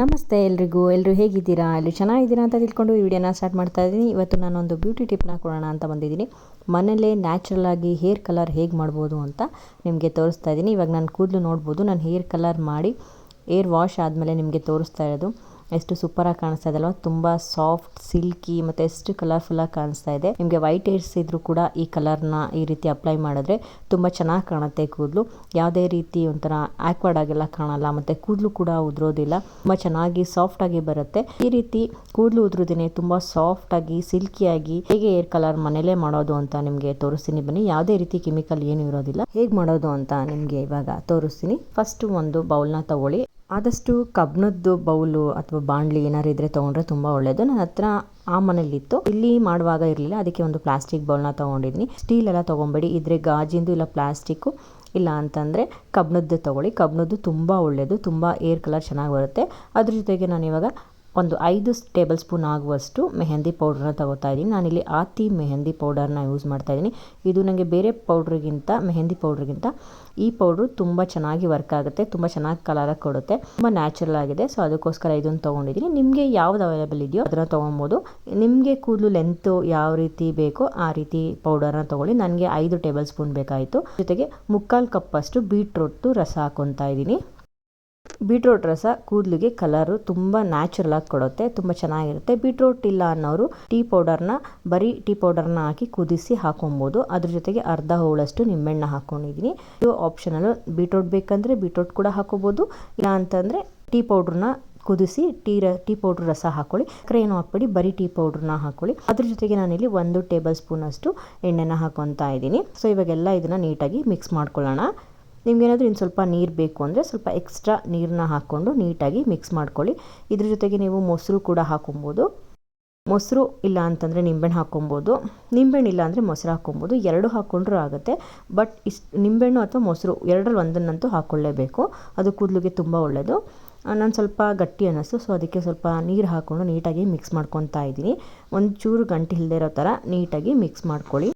ನಮಸ್ತೆ ಎಲ್ರಿಗೂ ಎಲ್ಲರೂ ಹೇಗಿದ್ದೀರಾ? ಎಲ್ಲರೂ ಚೆನ್ನಾಗಿದ್ದೀರಾ ಅಂತ ತಿಳ್ಕೊಂಡು ಈ ವಿಡಿಯೋನ ಸ್ಟಾರ್ಟ್ ಮಾಡ್ತಾ ಇದ್ದೀನಿ. ಇವತ್ತು ನಾನೊಂದು ಬ್ಯೂಟಿ ಟಿಪ್ನ ಕೊಡೋಣ ಅಂತ ಬಂದಿದ್ದೀನಿ. ಮನೆಯಲ್ಲೇ ನ್ಯಾಚುರಲ್ ಆಗಿ ಹೇರ್ ಕಲರ್ ಹೇಗೆ ಮಾಡ್ಬೋದು ಅಂತ ನಿಮಗೆ ತೋರಿಸ್ತಾ ಇದ್ದೀನಿ. ಇವಾಗ ನಾನು ಕೂದಲು ನೋಡ್ಬೋದು. ನಾನು ಹೇರ್ ಕಲರ್ ಮಾಡಿ ಏರ್ ವಾಶ್ ಆದಮೇಲೆ ನಿಮಗೆ ತೋರಿಸ್ತಾ ಇರೋದು. ಎಷ್ಟು ಸೂಪರಾಗಿ ಕಾಣಿಸ್ತಾ ಇದೆ ಅಲ್ವಾ? ತುಂಬಾ ಸಾಫ್ಟ್ ಸಿಲ್ಕಿ ಮತ್ತೆ ಎಷ್ಟು ಕಲರ್ಫುಲ್ಲಾಗಿ ಕಾಣಿಸ್ತಾ ಇದೆ. ನಿಮಗೆ ವೈಟ್ ಹೇರ್ಸ್ ಇದ್ರೂ ಕೂಡ ಈ ಕಲರ್ನ ಈ ರೀತಿ ಅಪ್ಲೈ ಮಾಡಿದ್ರೆ ತುಂಬಾ ಚೆನ್ನಾಗಿ ಕಾಣುತ್ತೆ ಕೂದಲು. ಯಾವುದೇ ರೀತಿ ಒಂಥರ ಆಕ್ವರ್ಡ್ ಆಗೆಲ್ಲ ಕಾಣಲ್ಲ, ಮತ್ತೆ ಕೂದಲು ಕೂಡ ಉದುರೋದಿಲ್ಲ. ತುಂಬಾ ಚೆನ್ನಾಗಿ ಸಾಫ್ಟ್ ಆಗಿ ಬರುತ್ತೆ. ಈ ರೀತಿ ಕೂದಲು ಉದುರೋದಿನೇ ತುಂಬಾ ಸಾಫ್ಟ್ ಆಗಿ ಹೇಗೆ ಏರ್ ಕಲರ್ ಮನೇಲೇ ಮಾಡೋದು ಅಂತ ನಿಮಗೆ ತೋರಿಸ್ತೀನಿ. ಬನ್ನಿ, ಯಾವುದೇ ರೀತಿ ಕೆಮಿಕಲ್ ಏನು ಇರೋದಿಲ್ಲ. ಹೇಗೆ ಮಾಡೋದು ಅಂತ ನಿಮಗೆ ಇವಾಗ ತೋರಿಸ್ತೀನಿ. ಫಸ್ಟ್ ಒಂದು ಬೌಲ್ನ ತಗೊಳ್ಳಿ. ಆದಷ್ಟು ಕಬ್ಬಿಣದ್ದು ಬೌಲು ಅಥವಾ ಬಾಣಲಿ ಏನಾರು ಇದ್ರೆ ತೊಗೊಂಡ್ರೆ ತುಂಬ ಒಳ್ಳೆಯದು ನನ್ನ ಹತ್ರ ಆ ಮನೇಲಿತ್ತು ಇಲ್ಲಿ ಮಾಡುವಾಗ ಇರಲಿಲ್ಲ. ಅದಕ್ಕೆ ಒಂದು ಪ್ಲಾಸ್ಟಿಕ್ ಬೌಲ್ನ ತೊಗೊಂಡಿದ್ದೀನಿ ಸ್ಟೀಲ್ ಎಲ್ಲ ತೊಗೊಂಬೇಡಿ. ಇದ್ರೆ ಗಾಜಿಂದು ಇಲ್ಲ ಪ್ಲಾಸ್ಟಿಕ್ಕು ಇಲ್ಲ ಅಂತಂದರೆ ಕಬ್ಬಿಣದ್ದು ತೊಗೊಳ್ಳಿ. ಕಬ್ಬಿಣದ್ದು ತುಂಬ ಒಳ್ಳೆಯದು ತುಂಬ ಏರ್ ಕಲರ್ ಚೆನ್ನಾಗಿ ಬರುತ್ತೆ. ಅದ್ರ ಜೊತೆಗೆ ನಾನು ಇವಾಗ ಒಂದು ಐದು ಟೇಬಲ್ ಸ್ಪೂನ್ ಆಗುವಷ್ಟು ಮೆಹಂದಿ ಪೌಡ್ರನ್ನ ತಗೋತಾ ಇದ್ದೀನಿ. ನಾನಿಲ್ಲಿ ಆತಿ ಮೆಹಂದಿ ಪೌಡರ್ನ ಯೂಸ್ ಮಾಡ್ತಾ ಇದ್ದೀನಿ. ಇದು ನನಗೆ ಬೇರೆ ಪೌಡ್ರಿಗಿಂತ, ಮೆಹಂದಿ ಪೌಡ್ರಿಗಿಂತ ಈ ಪೌಡ್ರು ತುಂಬ ಚೆನ್ನಾಗಿ ವರ್ಕ್ ಆಗುತ್ತೆ, ತುಂಬ ಚೆನ್ನಾಗಿ ಕಲರ ಕೊಡುತ್ತೆ, ತುಂಬ ನ್ಯಾಚುರಲ್ ಆಗಿದೆ. ಸೊ, ಅದಕ್ಕೋಸ್ಕರ ಇದನ್ನು ತೊಗೊಂಡಿದ್ದೀನಿ. ನಿಮಗೆ ಯಾವ್ದು ಅವೈಲೇಬಲ್ ಇದೆಯೋ ಅದನ್ನು ತೊಗೊಬೋದು. ನಿಮಗೆ ಕೂದಲು ಲೆಂತು ಯಾವ ರೀತಿ ಬೇಕೋ ಆ ರೀತಿ ಪೌಡರ್ನ ತೊಗೊಳ್ಳಿ. ನನಗೆ ಐದು ಟೇಬಲ್ ಸ್ಪೂನ್ ಬೇಕಾಯಿತು. ಜೊತೆಗೆ ಮುಕ್ಕಾಲು ಕಪ್ಪಷ್ಟು ಬೀಟ್ರೂಟ್ ರಸ ಹಾಕೊತಾ ಇದ್ದೀನಿ. ಬೀಟ್ರೋಟ್ ರಸ ಕೂದಲಿಗೆ ಕಲರು ತುಂಬ ನ್ಯಾಚುರಲ್ ಆಗಿ ಕೊಡುತ್ತೆ, ತುಂಬ ಚೆನ್ನಾಗಿರುತ್ತೆ. ಬೀಟ್ರೋಟ್ ಇಲ್ಲ ಅನ್ನೋರು ಟೀ ಪೌಡರ್ನ, ಬರೀ ಟೀ ಪೌಡರ್ನ ಹಾಕಿ ಕುದಿಸಿ ಹಾಕೊಬೋದು. ಅದ್ರ ಜೊತೆಗೆ ಅರ್ಧ ಹೋಳಷ್ಟು ನಿಂಬೆಣ್ಣೆ ಹಾಕೊಂಡಿದ್ದೀನಿ. ಇದು ಆಪ್ಷನಲ್ ಬೀಟ್ರೋಟ್ ಬೇಕಂದರೆ ಬೀಟ್ರೋಟ್ ಕೂಡ ಹಾಕೋಬೋದು. ಇಲ್ಲ ಅಂತಂದರೆ ಟೀ ಪೌಡ್ರನ್ನ ಕುದಿಸಿ ಟೀ ರ, ಟೀ ಪೌಡ್ರ್ ರಸ ಹಾಕೊಳ್ಳಿ. ಏನು ಹಾಕ್ಬೇಡಿ, ಬರೀ ಟೀ ಪೌಡ್ರನ್ನ ಹಾಕೊಳ್ಳಿ. ಅದ್ರ ಜೊತೆಗೆ ನಾನಿಲ್ಲಿ ಒಂದು ಟೇಬಲ್ ಸ್ಪೂನ್ ಅಷ್ಟು ಎಣ್ಣೆನ ಹಾಕೊತಾ ಇದ್ದೀನಿ. ಸೊ ಇವಾಗೆಲ್ಲ ಇದನ್ನು ನೀಟಾಗಿ ಮಿಕ್ಸ್ ಮಾಡ್ಕೊಳ್ಳೋಣ. ನಿಮ್ಗೇನಾದರೂ ಇನ್ನು ಸ್ವಲ್ಪ ನೀರು ಬೇಕು ಅಂದರೆ ಸ್ವಲ್ಪ ಎಕ್ಸ್ಟ್ರಾ ನೀರನ್ನ ಹಾಕ್ಕೊಂಡು ನೀಟಾಗಿ ಮಿಕ್ಸ್ ಮಾಡ್ಕೊಳ್ಳಿ. ಇದ್ರ ಜೊತೆಗೆ ನೀವು ಮೊಸರು ಕೂಡ ಹಾಕೊಬೋದು. ಮೊಸರು ಇಲ್ಲ ಅಂತಂದರೆ ನಿಂಬೆಹಣ್ಣು ಹಾಕ್ಕೊಬೋದು ನಿಂಬೆಹಣ್ಣು ಇಲ್ಲ ಅಂದರೆ ಮೊಸರು ಹಾಕ್ಕೊಬೋದು ಎರಡು ಹಾಕ್ಕೊಂಡ್ರೂ ಆಗುತ್ತೆ. ಬಟ್ ಇಷ್ಟು ನಿಂಬೆಹಣ್ಣು ಅಥವಾ ಮೊಸರು ಎರಡರಲ್ಲಿ ಒಂದನ್ನಂತೂ ಹಾಕ್ಕೊಳ್ಳೇಬೇಕು ಅದು ಕೂದಲಿಗೆ ತುಂಬ ಒಳ್ಳೆಯದು ನಾನು ಸ್ವಲ್ಪ ಗಟ್ಟಿ ಅನ್ನಿಸ್ತು. ಸೊ ಅದಕ್ಕೆ ಸ್ವಲ್ಪ ನೀರು ಹಾಕ್ಕೊಂಡು ನೀಟಾಗಿ ಮಿಕ್ಸ್ ಮಾಡ್ಕೊತಾ ಇದ್ದೀನಿ. ಒಂದು ಚೂರು ಗಂಟೆ ಇಲ್ಲದೆ ಇರೋ ಥರ ನೀಟಾಗಿ ಮಿಕ್ಸ್ ಮಾಡ್ಕೊಳ್ಳಿ.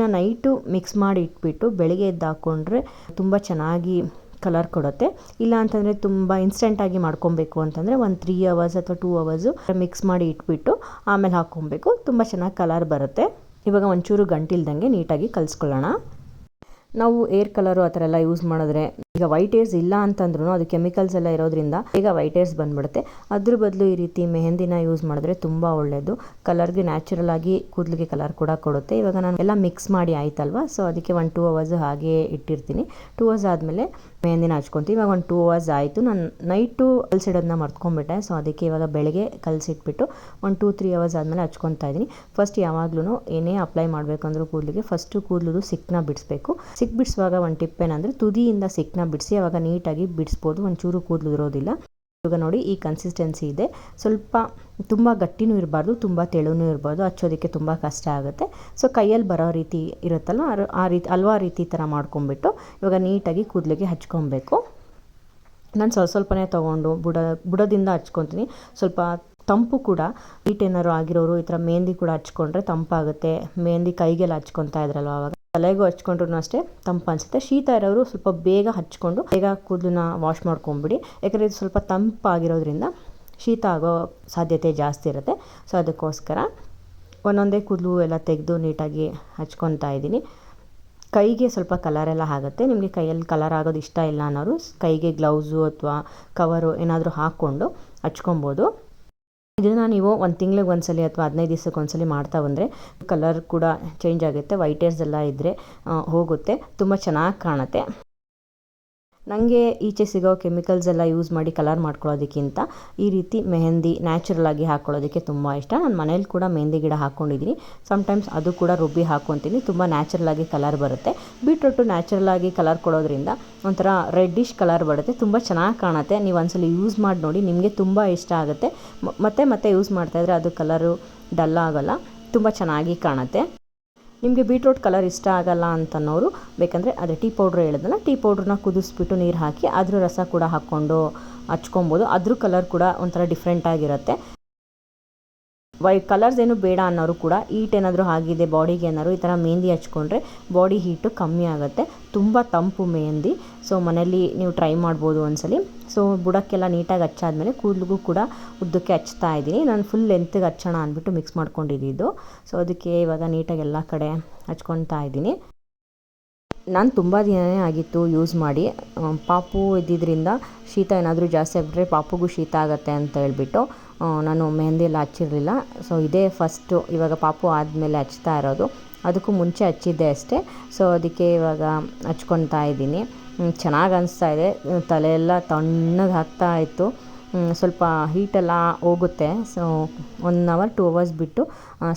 ಇದನ್ನು ನೈಟು ಮಿಕ್ಸ್ ಮಾಡಿ ಇಟ್ಬಿಟ್ಟು ಬೆಳಿಗ್ಗೆ ಎದ್ದು ಹಾಕ್ಕೊಂಡ್ರೆ ತುಂಬ ಚೆನ್ನಾಗಿ ಕಲರ್ ಕೊಡುತ್ತೆ. ಇಲ್ಲ ಅಂತಂದರೆ ತುಂಬ ಇನ್ಸ್ಟೆಂಟಾಗಿ ಮಾಡ್ಕೊಬೇಕು ಅಂತಂದರೆ ಒಂದು ತ್ರೀ ಅವರ್ಸ್ ಅಥವಾ ಟೂ ಅವರ್ಸು ಮಿಕ್ಸ್ ಮಾಡಿ ಇಟ್ಬಿಟ್ಟು ಆಮೇಲೆ ಹಾಕ್ಕೊಬೇಕು. ತುಂಬ ಚೆನ್ನಾಗಿ ಕಲರ್ ಬರುತ್ತೆ. ಇವಾಗ ಒಂಚೂರು ಗಂಟಿಲ್ದಂಗೆ ನೀಟಾಗಿ ಕಲಿಸ್ಕೊಳ್ಳೋಣ. ನಾವು ಏರ್ ಕಲರು ಆ ಥರ ಎಲ್ಲ ಯೂಸ್ ಮಾಡಿದ್ರೆ ಈಗ ವೈಟ್ ಏರ್ಸ್ ಇಲ್ಲ ಅಂತಂದ್ರೂ ಅದು ಕೆಮಿಕಲ್ಸ್ ಎಲ್ಲ ಇರೋದ್ರಿಂದ ಈಗ ವೈಟ್ ಏರ್ಸ್ ಬಂದ್ಬಿಡುತ್ತೆ. ಅದ್ರ ಬದಲು ಈ ರೀತಿ ಮೆಹಂದಿನ ಯೂಸ್ ಮಾಡಿದ್ರೆ ತುಂಬ ಒಳ್ಳೆಯದು ಕಲರ್ಗೆ ನ್ಯಾಚುರಲ್ ಆಗಿ ಕೂದಲಿಗೆ ಕಲರ್ ಕೂಡ ಕೊಡುತ್ತೆ. ಇವಾಗ ನಾನು ಎಲ್ಲ ಮಿಕ್ಸ್ ಮಾಡಿ ಆಯ್ತಲ್ವಾ? ಸೊ ಅದಕ್ಕೆ ಒಂದು ಟೂ ಅವರ್ಸ್ ಹಾಗೆ ಇಟ್ಟಿರ್ತೀನಿ. ಟೂ ಅವರ್ಸ್ ಆದಮೇಲೆ ಮೆಹಂದಿನ ಹಚ್ಕೊತೀವಿ ಇವಾಗ ಒಂದು ಟೂ ಅವರ್ಸ್ ಆಯಿತು. ನಾನು ನೈಟು ಕಲ್ಸಿಡೋದನ್ನ ಮರ್ತ್ಕೊಂಡ್ಬಿಟ್ಟೆ. ಸೊ ಅದಕ್ಕೆ ಇವಾಗ ಬೆಳಗ್ಗೆ ಕಲಸಿಟ್ಬಿಟ್ಟು ಒಂದು ಟೂ ತ್ರೀ ಅವರ್ಸ್ ಆದಮೇಲೆ ಹಚ್ಕೊತಾ ಇದ್ದೀನಿ. ಫಸ್ಟ್ ಯಾವಾಗ್ಲೂ ಏನೇ ಅಪ್ಲೈ ಮಾಡಬೇಕಂದ್ರೂ ಕೂದಲಿಗೆ ಫಸ್ಟು ಕೂದಲು ಸಿಕ್ಕನ್ನ ಬಿಡಿಸ್ಬೇಕು. ಸಿಕ್ ಬಿಡಿಸುವಾಗ ಒಂದು ಟಿಪ್ ಏನಂದರೆ ತುದಿಯಿಂದ ಸಿಕ್ಕನ್ನ ಬಿಡಿಸಿ, ಅವಾಗ ನೀಟಾಗಿ ಬಿಡಿಸ್ಬೋದು. ಒಂಚೂರು ಕೂದಲು ಇರೋದಿಲ್ಲ ಇವಾಗ ನೋಡಿ ಈ ಕನ್ಸಿಸ್ಟೆನ್ಸಿ ಇದೆ. ಸ್ವಲ್ಪ ತುಂಬ ಗಟ್ಟಿನೂ ಇರಬಾರ್ದು, ತುಂಬ ತೆಳುನೂ ಇರಬಾರ್ದು, ಹಚ್ಚೋದಕ್ಕೆ ತುಂಬ ಕಷ್ಟ ಆಗುತ್ತೆ. ಸೊ ಕೈಯಲ್ಲಿ ಬರೋ ರೀತಿ ಇರುತ್ತಲ್ಲ ಆ ರೀತಿ ಅಲ್ವಾ ರೀತಿ ಥರ ಮಾಡ್ಕೊಂಬಿಟ್ಟು ಇವಾಗ ನೀಟಾಗಿ ಕೂದಲಿಗೆ ಹಚ್ಕೊಬೇಕು. ನಾನು ಸ್ವಲ್ಪ ಸ್ವಲ್ಪನೇ ತೊಗೊಂಡು ಬುಡ, ಬುಡದಿಂದ ಹಚ್ಕೊತೀನಿ. ಸ್ವಲ್ಪ ತಂಪು ಕೂಡ ಹೀಟ್ ಏನಾದ್ರು ಆಗಿರೋರು ಈ ಥರ ಮೆಹಂದಿ ಕೂಡ ಹಚ್ಕೊಂಡ್ರೆ ತಂಪಾಗುತ್ತೆ. ಮೆಹಂದಿ ಕೈಗೆಲ್ಲ ಹಚ್ಕೊತಾ ಇದ್ರಲ್ವ ಆವಾಗ ತಲೆಗೂ ಹಚ್ಕೊಂಡ್ರು ಅಷ್ಟೇ ತಂಪು ಅನಿಸುತ್ತೆ. ಶೀತ ಇರೋರು ಸ್ವಲ್ಪ ಬೇಗ ಹಚ್ಕೊಂಡು ಬೇಗ ಕೂದಲನ್ನ ವಾಶ್ ಮಾಡ್ಕೊಂಬಿಡಿ. ಯಾಕಂದರೆ ಇದು ಸ್ವಲ್ಪ ತಂಪಾಗಿರೋದ್ರಿಂದ ಶೀತ ಆಗೋ ಸಾಧ್ಯತೆ ಜಾಸ್ತಿ ಇರುತ್ತೆ. ಸೊ ಅದಕ್ಕೋಸ್ಕರ ಒಂದೊಂದೇ ಕೂದಲು ಎಲ್ಲ ತೆಗೆದು ನೀಟಾಗಿ ಹಚ್ಕೊತಾ ಇದ್ದೀನಿ. ಕೈಗೆ ಸ್ವಲ್ಪ ಕಲರ್ ಎಲ್ಲ ಆಗುತ್ತೆ. ನಿಮಗೆ ಕೈಯಲ್ಲಿ ಕಲರ್ ಆಗೋದು ಇಷ್ಟ ಇಲ್ಲ ಅನ್ನೋರು ಕೈಗೆ ಗ್ಲೌಸು ಅಥವಾ ಕವರು ಏನಾದರೂ ಹಾಕ್ಕೊಂಡು ಹಚ್ಕೊಬೋದು. ಇದನ್ನು ನೀವು ಒಂದು ತಿಂಗ್ಳಿಗೆ ಒಂದ್ಸಲಿ ಅಥವಾ ಹದಿನೈದು ದಿವ್ಸಕ್ಕೆ ಒಂದ್ಸಲಿ ಮಾಡ್ತಾ ಬಂದರೆ ಕಲರ್ ಕೂಡ ಚೇಂಜ್ ಆಗುತ್ತೆ ವೈಟ್ ಎಲ್ಲ ಇದ್ದರೆ ಹೋಗುತ್ತೆ, ತುಂಬ ಚೆನ್ನಾಗಿ ಕಾಣುತ್ತೆ. ನನಗೆ ಈಚೆ ಸಿಗೋ ಕೆಮಿಕಲ್ಸ್ ಎಲ್ಲ ಯೂಸ್ ಮಾಡಿ ಕಲರ್ ಮಾಡ್ಕೊಳ್ಳೋದಕ್ಕಿಂತ ಈ ರೀತಿ ಮೆಹಂದಿ ನ್ಯಾಚುರಲ್ ಆಗಿ ಹಾಕ್ಕೊಳ್ಳೋದಕ್ಕೆ ತುಂಬ ಇಷ್ಟ. ನಾನು ಮನೇಲಿ ಕೂಡ ಮೆಹಂದಿ ಗಿಡ ಹಾಕ್ಕೊಂಡಿದ್ದೀನಿ ಸಮ್ಟೈಮ್ಸ್ ಅದು ಕೂಡ ರುಬ್ಬಿ ಹಾಕ್ಕೊತೀನಿ. ತುಂಬ ನ್ಯಾಚುರಲ್ ಆಗಿ ಕಲರ್ ಬರುತ್ತೆ. ಬೀಟ್ರೂಟು ನ್ಯಾಚುರಲ್ ಆಗಿ ಕಲರ್ ಕೊಡೋದ್ರಿಂದ ಒಂಥರ ರೆಡ್ಡಿಶ್ ಕಲರ್ ಬರುತ್ತೆ. ತುಂಬ ಚೆನ್ನಾಗಿ ಕಾಣುತ್ತೆ. ನೀವು ಒಂದ್ಸಲ ಯೂಸ್ ಮಾಡಿ ನೋಡಿ. ನಿಮಗೆ ತುಂಬ ಇಷ್ಟ ಆಗುತ್ತೆ. ಮತ್ತೆ ಮತ್ತೆ ಯೂಸ್ ಮಾಡ್ತಾಯಿದ್ರೆ ಅದು ಕಲರು ಡಲ್ ಆಗೋಲ್ಲ. ತುಂಬ ಚೆನ್ನಾಗಿ ಕಾಣುತ್ತೆ. ನಿಮಗೆ ಬೀಟ್ರೋಟ್ ಕಲರ್ ಇಷ್ಟ ಆಗಲ್ಲ ಅಂತನೋರು ಬೇಕಂದರೆ ಅದೇ ಟೀ ಪೌಡ್ರ್ ಹೇಳಿದ್ನಲ್ಲ ಟೀ ಪೌಡ್ರನ್ನ ಕುದಿಸ್ಬಿಟ್ಟು ನೀರು ಹಾಕಿ ಅದ್ರ ರಸ ಕೂಡ ಹಾಕ್ಕೊಂಡು ಹಚ್ಕೊಬೋದು. ಅದ್ರ ಕಲರ್ ಕೂಡ ಒಂಥರ ಡಿಫ್ರೆಂಟ್ ಆಗಿರುತ್ತೆ. ವೈ ಕಲರ್ಸ್ ಏನು ಬೇಡ ಅನ್ನೋರು ಕೂಡ ಈಟ್ ಏನಾದರೂ ಆಗಿದೆ, ಬಾಡಿಗೆ ಏನಾದ್ರು ಈ ಥರ ಮೆಹಂದಿ ಹಚ್ಕೊಂಡ್ರೆ ಬಾಡಿ ಹೀಟು ಕಮ್ಮಿ ಆಗುತ್ತೆ. ತುಂಬ ತಂಪು ಮೆಹಂದಿ. ಸೊ ಮನೇಲಿ ನೀವು ಟ್ರೈ ಮಾಡ್ಬೋದು ಒಂದ್ಸಲಿ. ಸೊ ಬುಡಕ್ಕೆಲ್ಲ ನೀಟಾಗಿ ಹಚ್ಚಾದ್ಮೇಲೆ ಕೂದಲಿಗೂ ಕೂಡ ಉದ್ದಕ್ಕೆ ಹಚ್ತಾ ಇದ್ದೀನಿ. ನಾನು ಫುಲ್ ಲೆಂತ್ಗೆ ಹಚ್ಚೋಣ ಅಂದ್ಬಿಟ್ಟು ಮಿಕ್ಸ್ ಮಾಡ್ಕೊಂಡಿದ್ದು. ಸೊ ಅದಕ್ಕೆ ಇವಾಗ ನೀಟಾಗಿ ಎಲ್ಲ ಕಡೆ ಹಚ್ಕೊತಾ ಇದ್ದೀನಿ. ನಾನು ತುಂಬ ದಿನವೇ ಆಗಿತ್ತು ಯೂಸ್ ಮಾಡಿ. ಪಾಪು ಇದ್ದಿದ್ದರಿಂದ ಶೀತ ಏನಾದರೂ ಜಾಸ್ತಿ ಆಗಿಬಿಟ್ರೆ ಪಾಪುಗೂ ಶೀತ ಆಗುತ್ತೆ ಅಂತ ಹೇಳ್ಬಿಟ್ಟು ನಾನು ಮೆಹಂದಿ ಎಲ್ಲ ಹಚ್ಚಿರಲಿಲ್ಲ. ಸೊ ಇದೇ ಫಸ್ಟು ಇವಾಗ ಪಾಪು ಆದಮೇಲೆ ಹಚ್ತಾ ಇರೋದು. ಅದಕ್ಕೂ ಮುಂಚೆ ಹಚ್ಚಿದ್ದೆ ಅಷ್ಟೇ. ಸೊ ಅದಕ್ಕೆ ಇವಾಗ ಹಚ್ಕೊತಾ ಇದ್ದೀನಿ. ಚೆನ್ನಾಗಿ ಅನಿಸ್ತಾ ಇದೆ. ತಲೆಯೆಲ್ಲ ತಣ್ಣಗೆ ಆಗ್ತಾ ಇತ್ತು. ಸ್ವಲ್ಪ ಹೀಟೆಲ್ಲ ಹೋಗುತ್ತೆ. So one hour two hours ಬಿಟ್ಟು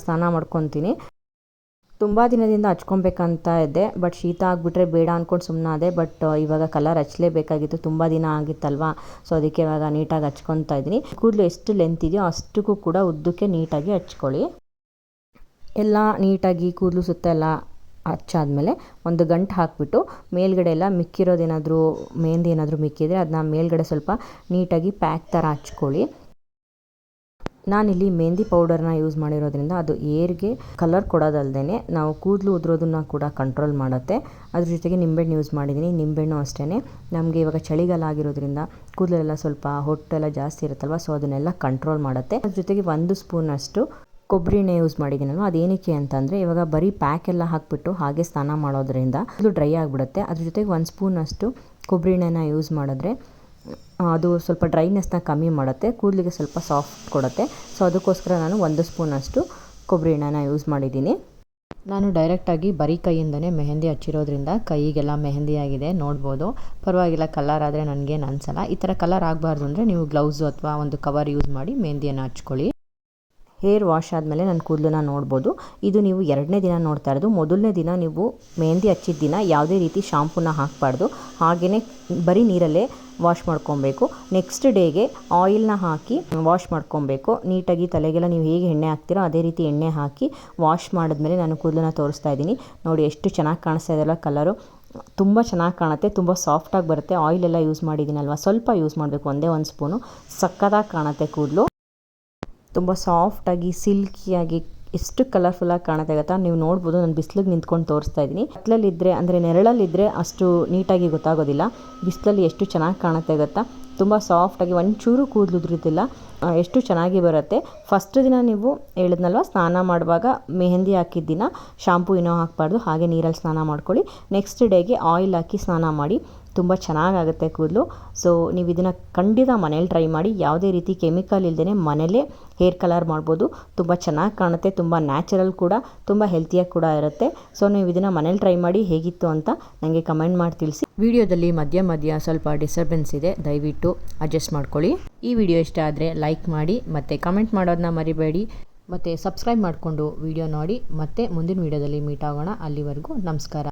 ಸ್ನಾನ ಮಾಡ್ಕೊತೀನಿ. ತುಂಬ ದಿನದಿಂದ ಹಚ್ಕೊಬೇಕಂತ ಇದ್ದೆ. ಬಟ್ ಶೀತ ಆಗಿಬಿಟ್ರೆ ಬೇಡ ಅಂದ್ಕೊಂಡು ಸುಮ್ಮನಾದೆ ಬಟ್ ಇವಾಗ ಕಲರ್ ಹಚ್ಚಲೇಬೇಕಾಗಿತ್ತು ತುಂಬ ದಿನ ಆಗಿತ್ತಲ್ವಾ? ಸೊ ಅದಕ್ಕೆ ಇವಾಗ ನೀಟಾಗಿ ಹಚ್ಕೊತಾ ಇದ್ದೀನಿ. ಕೂದಲು ಎಷ್ಟು ಲೆಂತ್ ಇದೆಯೋ ಅಷ್ಟಕ್ಕೂ ಕೂಡ ಉದ್ದಕ್ಕೆ ನೀಟಾಗಿ ಹಚ್ಕೊಳ್ಳಿ. ಎಲ್ಲ ನೀಟಾಗಿ ಕೂದಲು ಸುತ್ತ ಎಲ್ಲ ಹಚ್ಚಾದ್ಮೇಲೆ ಒಂದು ಗಂಟು ಹಾಕಿಬಿಟ್ಟು ಮೇಲ್ಗಡೆ ಎಲ್ಲ ಮಿಕ್ಕಿರೋದೇನಾದರೂ ಮೆಹಂದಿ ಏನಾದರೂ ಮಿಕ್ಕಿದರೆ ಅದನ್ನ ಮೇಲ್ಗಡೆ ಸ್ವಲ್ಪ ನೀಟಾಗಿ ಪ್ಯಾಕ್ ಥರ ಹಚ್ಕೊಳ್ಳಿ. ನಾನಿಲ್ಲಿ ಮೆಹಂದಿ ಪೌಡರ್ನ ಯೂಸ್ ಮಾಡಿರೋದ್ರಿಂದ ಅದು ಏರ್ಗೆ ಕಲರ್ ಕೊಡೋದಲ್ಲದೆ ನಾವು ಕೂದಲು ಉದುರೋದನ್ನ ಕೂಡ ಕಂಟ್ರೋಲ್ ಮಾಡುತ್ತೆ. ಅದ್ರ ಜೊತೆಗೆ ನಿಂಬೆಹಣ್ಣು ಯೂಸ್ ಮಾಡಿದ್ದೀನಿ. ನಿಂಬೆಹಣ್ಣು ಅಷ್ಟೇ ನಮಗೆ ಇವಾಗ ಚಳಿಗಾಲ ಆಗಿರೋದ್ರಿಂದ ಕೂದಲೆಲ್ಲ ಸ್ವಲ್ಪ ಹೊಟ್ಟೆಲ್ಲ ಜಾಸ್ತಿ ಇರುತ್ತಲ್ವ, ಸೊ ಅದನ್ನೆಲ್ಲ ಕಂಟ್ರೋಲ್ ಮಾಡುತ್ತೆ. ಅದ್ರ ಜೊತೆಗೆ ಒಂದು ಸ್ಪೂನಷ್ಟು ಕೊಬ್ಬರಿ ಎಣ್ಣೆ ಯೂಸ್ ಮಾಡಿದ್ದೀನಲ್ವ ಅದೇನಕ್ಕೆ ಅಂತಂದರೆ ಇವಾಗ ಬರೀ ಪ್ಯಾಕ್ ಎಲ್ಲ ಹಾಕಿಬಿಟ್ಟು ಹಾಗೆ ಸ್ನಾನ ಮಾಡೋದ್ರಿಂದ ಅದು ಡ್ರೈ ಆಗಿಬಿಡುತ್ತೆ. ಅದ್ರ ಜೊತೆಗೆ ಒಂದು ಸ್ಪೂನಷ್ಟು ಕೊಬ್ಬರಿ ಎಣ್ಣೆನ ಯೂಸ್ ಮಾಡಿದ್ರೆ ಅದು ಸ್ವಲ್ಪ ಡ್ರೈನೆಸ್ನ ಕಮ್ಮಿ ಮಾಡುತ್ತೆ, ಕೂದಲಿಗೆ ಸ್ವಲ್ಪ ಸಾಫ್ಟ್ ಕೊಡುತ್ತೆ. ಸೊ ಅದಕ್ಕೋಸ್ಕರ ನಾನು ಒಂದು ಸ್ಪೂನಷ್ಟು ಕೊಬ್ಬರಿ ಎಣ್ಣೆನ ಯೂಸ್ ಮಾಡಿದ್ದೀನಿ. ನಾನು ಡೈರೆಕ್ಟಾಗಿ ಬರೀ ಕೈಯಿಂದನೇ ಮೆಹಂದಿ ಹಚ್ಚಿರೋದ್ರಿಂದ ಕೈಗೆಲ್ಲ ಮೆಹಂದಿ ಆಗಿದೆ, ನೋಡ್ಬೋದು. ಪರವಾಗಿಲ್ಲ ಕಲರ್ ಆದರೆ ನನಗೇನು ಅನಿಸಲ್ಲ ಈ ಥರ ಕಲರ್ ಆಗಬಾರ್ದು ಅಂದರೆ ನೀವು ಗ್ಲೌಸು ಅಥವಾ ಒಂದು ಕವರ್ ಯೂಸ್ ಮಾಡಿ ಮೆಹಂದಿಯನ್ನು ಹಚ್ಕೊಳ್ಳಿ. ಹೇರ್ ವಾಶ್ ಆದಮೇಲೆ ನನ್ನ ಕೂದಲನ್ನ ನೋಡ್ಬೋದು. ಇದು ನೀವು ಎರಡನೇ ದಿನ ನೋಡ್ತಾ ಇರೋದು. ಮೊದಲನೇ ದಿನ ನೀವು ಮೆಹಂದಿ ಹಚ್ಚಿದ ದಿನ ಯಾವುದೇ ರೀತಿ ಶಾಂಪೂನ ಹಾಕಬಾರ್ದು. ಹಾಗೆಯೇ ಬರೀ ನೀರಲ್ಲೇ ವಾಶ್ ಮಾಡ್ಕೊಬೇಕು. ನೆಕ್ಸ್ಟ್ ಡೇಗೆ ಆಯಿಲ್ನ ಹಾಕಿ ವಾಶ್ ಮಾಡ್ಕೊಬೇಕು. ನೀಟಾಗಿ ತಲೆಗೆಲ್ಲ ನೀವು ಹೇಗೆ ಎಣ್ಣೆ ಹಾಕ್ತೀರೋ ಅದೇ ರೀತಿ ಎಣ್ಣೆ ಹಾಕಿ ವಾಶ್ ಮಾಡಿದ್ಮೇಲೆ ನಾನು ಕೂದಲನ್ನ ತೋರಿಸ್ತಾ ಇದ್ದೀನಿ. ನೋಡಿ ಎಷ್ಟು ಚೆನ್ನಾಗಿ ಕಾಣಿಸ್ತಾ ಇದೆಲ್ಲ ಕಲರು ತುಂಬ ಚೆನ್ನಾಗಿ ಕಾಣುತ್ತೆ. ತುಂಬ ಸಾಫ್ಟಾಗಿ ಬರುತ್ತೆ. ಆಯಿಲ್ ಎಲ್ಲ ಯೂಸ್ ಮಾಡಿದ್ದೀನಲ್ವ? ಸ್ವಲ್ಪ ಯೂಸ್ ಮಾಡಬೇಕು. ಒಂದೇ ಒಂದು ಸ್ಪೂನು ಸಕ್ಕತ್ತಾಗಿ ಕಾಣುತ್ತೆ ಕೂದಲು. ತುಂಬ ಸಾಫ್ಟಾಗಿ, ಸಿಲ್ಕಿಯಾಗಿ ಎಷ್ಟು ಕಲರ್ಫುಲ್ಲಾಗಿ ಕಾಣುತ್ತೆ ಗೊತ್ತಾ? ನೀವು ನೋಡ್ಬೋದು, ನಾನು ಬಿಸಿಲಿಗೆ ನಿಂತ್ಕೊಂಡು ತೋರಿಸ್ತಾ ಇದ್ದೀನಿ. ಕತ್ಲಲ್ಲಿದ್ದರೆ ಅಂದರೆ ನೆರಳಲ್ಲಿದ್ದರೆ ಅಷ್ಟು ನೀಟಾಗಿ ಗೊತ್ತಾಗೋದಿಲ್ಲ. ಬಿಸಿಲಲ್ಲಿ ಎಷ್ಟು ಚೆನ್ನಾಗಿ ಕಾಣುತ್ತೆ ಗೊತ್ತಾ? ತುಂಬ ಸಾಫ್ಟಾಗಿ ಒಂಚೂರು ಕೂದಲು ಉದುರುತ್ತಿಲ್ಲ ಎಷ್ಟು ಚೆನ್ನಾಗಿ ಬರುತ್ತೆ. ಫಸ್ಟ್ ದಿನ ನೀವು ಹೇಳಿದ್ನಲ್ವ, ಸ್ನಾನ ಮಾಡುವಾಗ ಮೆಹಂದಿ ಹಾಕಿದ ದಿನ ಶಾಂಪೂ ಏನೋ ಹಾಕಬಾರ್ದು, ಹಾಗೆ ನೀರಲ್ಲಿ ಸ್ನಾನ ಮಾಡ್ಕೊಳ್ಳಿ. ನೆಕ್ಸ್ಟ್ ಡೇಗೆ ಆಯಿಲ್ ಹಾಕಿ ಸ್ನಾನ ಮಾಡಿ. ತುಂಬ ಚೆನ್ನಾಗಾಗುತ್ತೆ ಕೂದಲು. ಸೊ ನೀವು ಇದನ್ನು ಖಂಡಿತ ಮನೇಲಿ ಟ್ರೈ ಮಾಡಿ. ಯಾವುದೇ ರೀತಿ ಕೆಮಿಕಲ್ ಇಲ್ಲದೇ ಮನೇಲೇ ಹೇರ್ ಕಲರ್ ಮಾಡ್ಬೋದು. ತುಂಬ ಚೆನ್ನಾಗಿ ಕಾಣುತ್ತೆ, ತುಂಬ ನ್ಯಾಚುರಲ್ ಕೂಡ, ತುಂಬ ಹೆಲ್ತಿಯಾಗಿ ಕೂಡ ಇರುತ್ತೆ. ಸೊ ನೀವು ಇದನ್ನು ಮನೇಲಿ ಟ್ರೈ ಮಾಡಿ ಹೇಗಿತ್ತು ಅಂತ ನನಗೆ ಕಮೆಂಟ್ ಮಾಡಿ ತಿಳಿಸಿ. ವಿಡಿಯೋದಲ್ಲಿ ಮಧ್ಯ ಮಧ್ಯ ಸ್ವಲ್ಪ ಡಿಸ್ಟರ್ಬೆನ್ಸ್ ಇದೆ, ದಯವಿಟ್ಟು ಅಡ್ಜಸ್ಟ್ ಮಾಡ್ಕೊಳ್ಳಿ. ಈ ವಿಡಿಯೋ ಇಷ್ಟ ಆದರೆ ಲೈಕ್ ಮಾಡಿ, ಮತ್ತು ಕಮೆಂಟ್ ಮಾಡೋದನ್ನ ಮರಿಬೇಡಿ. ಮತ್ತು ಸಬ್ಸ್ಕ್ರೈಬ್ ಮಾಡಿಕೊಂಡು ವಿಡಿಯೋ ನೋಡಿ. ಮತ್ತೆ ಮುಂದಿನ ವಿಡಿಯೋದಲ್ಲಿ ಮೀಟ್ ಆಗೋಣ. ಅಲ್ಲಿವರೆಗೂ ನಮಸ್ಕಾರ.